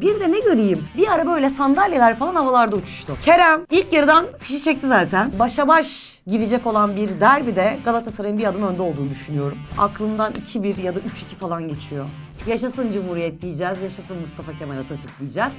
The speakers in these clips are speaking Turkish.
Bir de ne göreyim? Bir ara böyle sandalyeler falan havalarda uçuştu. Kerem ilk yarıdan fişi çekti zaten. Başa baş gidecek olan bir derbide Galatasaray'ın bir adım önde olduğunu düşünüyorum. Aklımdan 2-1 ya da 3-2 falan geçiyor. Yaşasın Cumhuriyet diyeceğiz, yaşasın Mustafa Kemal Atatürk diyeceğiz.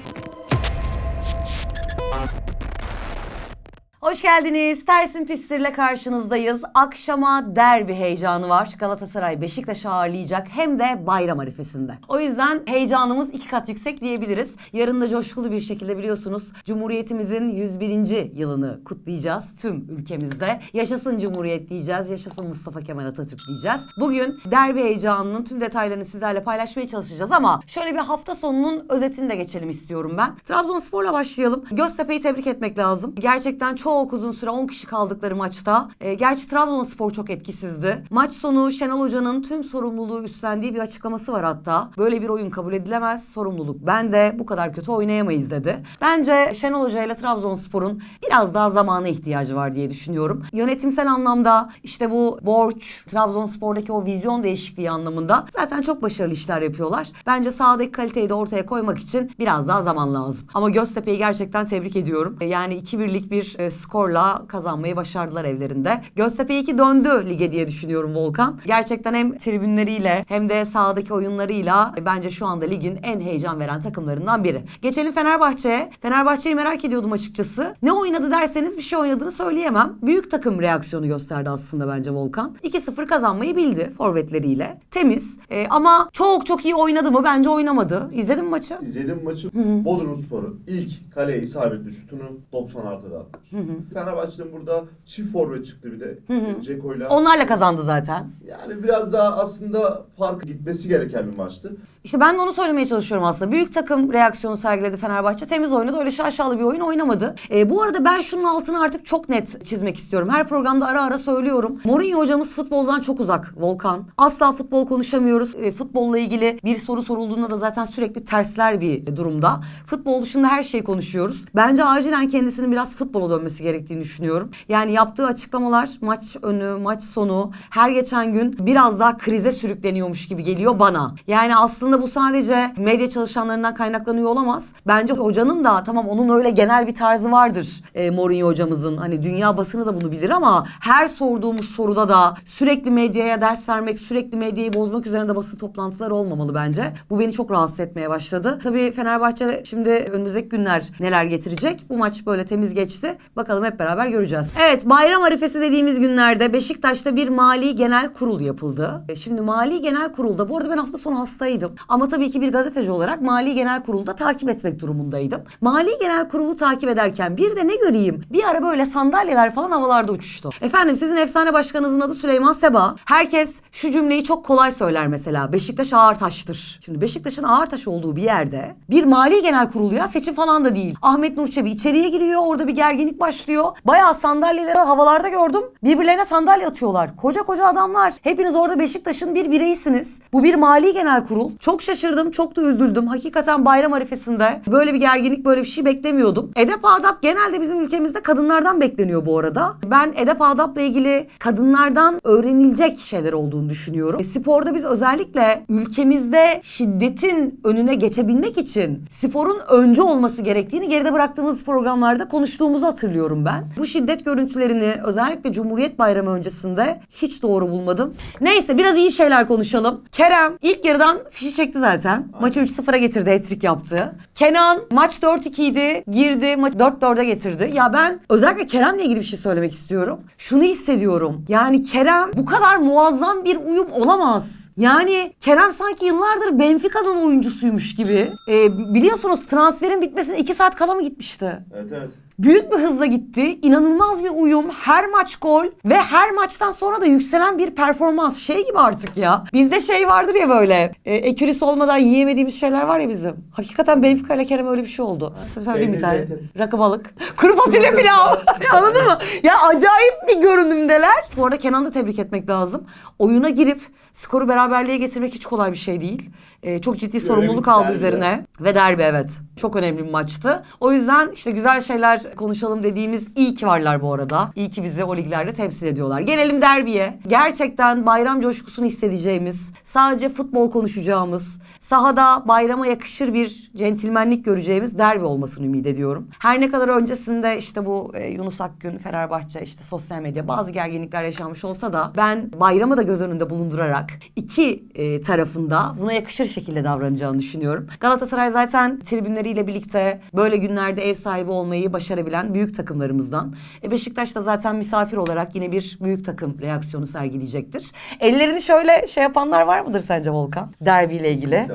Hoş geldiniz. Tersin Pistir'le karşınızdayız. Akşama derbi heyecanı var. Galatasaray Beşiktaş'ı ağırlayacak hem de bayram arifesinde. O yüzden heyecanımız iki kat yüksek diyebiliriz. Yarın da coşkulu bir şekilde biliyorsunuz Cumhuriyetimizin 101. yılını kutlayacağız tüm ülkemizde. Yaşasın Cumhuriyet diyeceğiz, yaşasın Mustafa Kemal Atatürk diyeceğiz. Bugün derbi heyecanının tüm detaylarını sizlerle paylaşmaya çalışacağız ama şöyle bir hafta sonunun özetini de geçelim istiyorum ben. Trabzonspor'la başlayalım. Göztepe'yi tebrik etmek lazım. Gerçekten çok uzun süre 10 kişi kaldıkları maçta. E, gerçi Trabzonspor çok etkisizdi. Maç sonu Şenol Hoca'nın tüm sorumluluğu üstlendiği bir açıklaması var hatta. Böyle bir oyun kabul edilemez. Sorumluluk bende. Bu kadar kötü oynayamayız dedi. Bence Şenol Hoca ile Trabzonspor'un biraz daha zamana ihtiyacı var diye düşünüyorum. Yönetimsel anlamda işte bu borç, Trabzonspor'daki o vizyon değişikliği anlamında zaten çok başarılı işler yapıyorlar. Bence sahadaki kaliteyi de ortaya koymak için biraz daha zaman lazım. Ama Göztepe'yi gerçekten tebrik ediyorum. Yani 2-1'lik bir e, skorla kazanmayı başardılar evlerinde. Göztepe 2 döndü lige diye düşünüyorum Volkan. Gerçekten hem tribünleriyle hem de sahadaki oyunlarıyla bence şu anda ligin en heyecan veren takımlarından biri. Geçelim Fenerbahçe'ye. Fenerbahçe'yi merak ediyordum açıkçası. Ne oynadı derseniz bir şey oynadığını söyleyemem. Büyük takım reaksiyonu gösterdi aslında bence Volkan. 2-0 kazanmayı bildi forvetleriyle. Temiz. E, ama çok çok iyi oynadı mı? Bence oynamadı. İzledin mi maçı? İzledim maçı. Bodrumspor'un ilk kaleye isabetli şutunu 90 artıda atmış. Fenerbahçe'nin burada çift forvet çıktı bir de. Ceko'yla. Onlarla kazandı zaten. Yani biraz daha aslında fark gitmesi gereken bir maçtı. İşte ben de onu söylemeye çalışıyorum aslında. Büyük takım reaksiyonu sergiledi Fenerbahçe. Temiz oynadı. Öyle şaşalı bir oyun oynamadı. E, bu arada ben şunun altını artık çok net çizmek istiyorum. Her programda ara ara söylüyorum. Mourinho hocamız futboldan çok uzak Volkan. Asla futbol konuşamıyoruz. E, futbolla ilgili bir soru sorulduğunda da zaten sürekli tersler bir durumda. Futbol dışında her şeyi konuşuyoruz. Bence acilen kendisinin biraz futbola dönmesi gerektiğini düşünüyorum. Yani yaptığı açıklamalar maç önü, maç sonu her geçen gün biraz daha krize sürükleniyormuş gibi geliyor bana. Yani aslında bu sadece medya çalışanlarından kaynaklanıyor olamaz. Bence hocanın da tamam onun öyle genel bir tarzı vardır e, Mourinho hocamızın. Hani dünya basını da bunu bilir ama her sorduğumuz soruda da sürekli medyaya ders vermek, sürekli medyayı bozmak üzerine de basın toplantıları olmamalı bence. Bu beni çok rahatsız etmeye başladı. Tabii Fenerbahçe şimdi önümüzdeki günler neler getirecek? Bu maç böyle temiz geçti. Bakalım hep beraber göreceğiz. Evet bayram arifesi dediğimiz günlerde Beşiktaş'ta bir mali genel kurul yapıldı. E, Şimdi mali genel kurulda bu arada ben hafta sonu hastaydım. Ama tabii ki bir gazeteci olarak mali genel kurulda takip etmek durumundaydım. Mali genel kurulu takip ederken bir de ne göreyim? Bir ara böyle sandalyeler falan havalarda uçuştu. Efendim sizin efsane başkanınızın adı Süleyman Seba. Herkes şu cümleyi çok kolay söyler mesela. Beşiktaş ağır taştır. Şimdi Beşiktaş'ın ağır taş olduğu bir yerde bir mali genel kurulu ya seçim falan da değil. Ahmet Nur Çebi içeriye giriyor. Orada bir gerginlik başlıyor. Bayağı sandalyeleri havalarda gördüm. Birbirlerine sandalye atıyorlar. Koca koca adamlar. Hepiniz orada Beşiktaş'ın bir bireysiniz. Bu bir mali genel kurul. Çok şaşırdım. Çok da üzüldüm. Hakikaten bayram arifesinde böyle bir gerginlik böyle bir şey beklemiyordum. Edep adap genelde bizim ülkemizde kadınlardan bekleniyor bu arada. Ben edep adapla ilgili kadınlardan öğrenilecek şeyler olduğunu düşünüyorum. E, sporda biz özellikle ülkemizde şiddetin önüne geçebilmek için sporun önce olması gerektiğini geride bıraktığımız programlarda konuştuğumuzu hatırlıyorum ben. Bu şiddet görüntülerini özellikle Cumhuriyet Bayramı öncesinde hiç doğru bulmadım. Neyse biraz iyi şeyler konuşalım. Kerem ilk yarıdan fişi çekti zaten. Maçı 3-0'a getirdi, hat-trick yaptı. Kenan maç 4-2 idi, girdi, maç 4-4'e getirdi. Ya ben özellikle Kerem'le ilgili bir şey söylemek istiyorum. Şunu hissediyorum. Yani Kerem bu kadar muazzam bir uyum olamaz. Yani Kerem sanki yıllardır Benfica'nın oyuncusuymuş gibi. Ee, biliyorsunuz transferin bitmesine 2 saat kala mı gitmişti? Evet evet. Büyük bir hızla gitti. İnanılmaz bir uyum. Her maç gol ve her maçtan sonra da yükselen bir performans. Şey gibi artık ya. Bizde şey vardır ya böyle. E, ekürisi olmadan yiyemediğimiz şeyler var ya bizim. Hakikaten Benfica ile Kerem öyle bir şey oldu. Söyleyeyim bir zeytin. Rakı balık. Kuru fasulye pilav. Anladın mı? Ya acayip bir görünümdeler. Bu arada Kenan'ı da tebrik etmek lazım. Oyuna girip Skoru beraberliğe getirmek hiç kolay bir şey değil. Ee, çok ciddi sorumluluk aldı derbi. üzerine. Ve derbi evet. Çok önemli bir maçtı. O yüzden işte güzel şeyler konuşalım dediğimiz iyi ki varlar bu arada. İyi ki bizi o liglerde temsil ediyorlar. Gelelim derbiye. Gerçekten bayram coşkusunu hissedeceğimiz, sadece futbol konuşacağımız, sahada bayrama yakışır bir centilmenlik göreceğimiz derbi olmasını ümit ediyorum. Her ne kadar öncesinde işte bu e, Yunus Akgün, Fenerbahçe, işte sosyal medya bazı gerginlikler yaşanmış olsa da ben bayramı da göz önünde bulundurarak iki e, tarafında buna yakışır şekilde davranacağını düşünüyorum. Galatasaray zaten tribünleriyle birlikte böyle günlerde ev sahibi olmayı başarabilen büyük takımlarımızdan. E, Beşiktaş da zaten misafir olarak yine bir büyük takım reaksiyonu sergileyecektir. Ellerini şöyle şey yapanlar var mıdır sence Volkan? Derbiyle ilgili.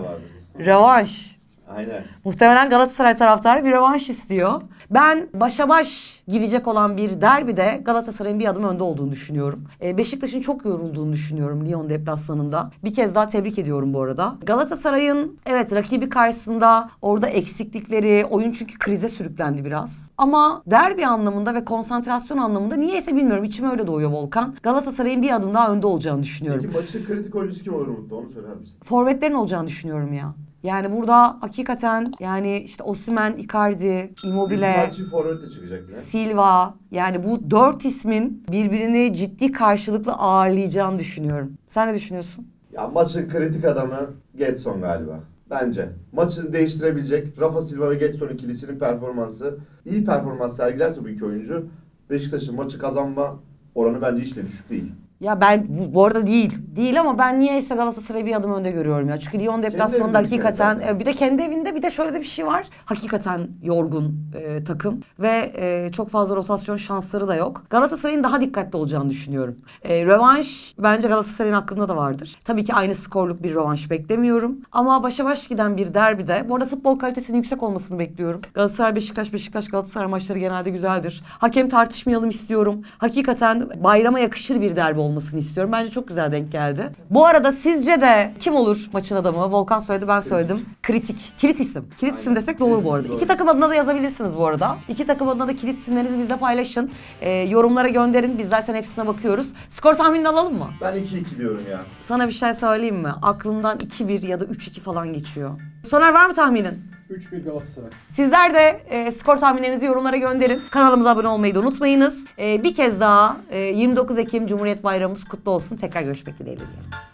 Rövanş. Aynen. Muhtemelen Galatasaray taraftarı bir rövanş istiyor. Ben başa baş gidecek olan bir derbide Galatasaray'ın bir adım önde olduğunu düşünüyorum. Ee, Beşiktaş'ın çok yorulduğunu düşünüyorum Lyon deplasmanında. Bir kez daha tebrik ediyorum bu arada. Galatasaray'ın evet rakibi karşısında orada eksiklikleri, oyun çünkü krize sürüklendi biraz. Ama derbi anlamında ve konsantrasyon anlamında niyeyse bilmiyorum içime öyle doğuyor Volkan. Galatasaray'ın bir adım daha önde olacağını düşünüyorum. Peki maçın kritik oyuncusu kim olur Umut'ta onu söyler misin? forvetlerin olacağını düşünüyorum ya. Yani burada hakikaten yani işte Osimhen, Icardi, Immobile, ihtimal çift forvet de çıkacak yine. Silva yani bu dört ismin birbirini ciddi karşılıklı ağırlayacağını düşünüyorum. Sen ne düşünüyorsun? Ya maçın kritik adamı Getson galiba. Bence. Maçı değiştirebilecek Rafa Silva ve Getson ikilisinin performansı. iyi performans sergilerse bu iki oyuncu Beşiktaş'ın maçı kazanma oranı bence hiç de düşük değil. Ya ben bu, bu arada değil. Değil ama ben niyeyse Galatasaray'ı bir adım önde görüyorum ya. Çünkü Lyon deplasmanında hakikaten e, bir de kendi evinde bir de şöyle de bir şey var. Hakikaten yorgun e, takım ve e, çok fazla rotasyon şansları da yok. Galatasaray'ın daha dikkatli olacağını düşünüyorum. E, rövanş bence Galatasaray'ın hakkında da vardır. Tabii ki aynı skorluk bir rövanş beklemiyorum. Ama başa baş giden bir derbide bu arada futbol kalitesinin yüksek olmasını bekliyorum. Galatasaray Beşiktaş Beşiktaş Galatasaray maçları genelde güzeldir. Hakem tartışmayalım istiyorum. Hakikaten bayrama yakışır bir derbi olmasını istiyorum. Bence çok güzel denk geldi. Bu arada sizce de kim olur maçın adamı? Volkan söyledi ben söyledim. Kritik. Kilit isim. Kilit isim desek doğru bu arada. İki takım adına da yazabilirsiniz bu arada. İki takım adına da kilit isimlerinizi bizle paylaşın. Ee, yorumlara gönderin. Biz zaten hepsine bakıyoruz. Skor tahminini alalım mı? Ben 2-2 diyorum ya. Sana bir şey söyleyeyim mi? Aklımdan 2-1 ya da 3-2 falan geçiyor. Soner var mı tahminin? 3-1 Galatasaray. Sizler de e, skor tahminlerinizi yorumlara gönderin. Kanalımıza abone olmayı da unutmayınız. E, bir kez daha e, 29 Ekim Cumhuriyet Bayramımız kutlu olsun. Tekrar görüşmek dileğiyle. diyelim.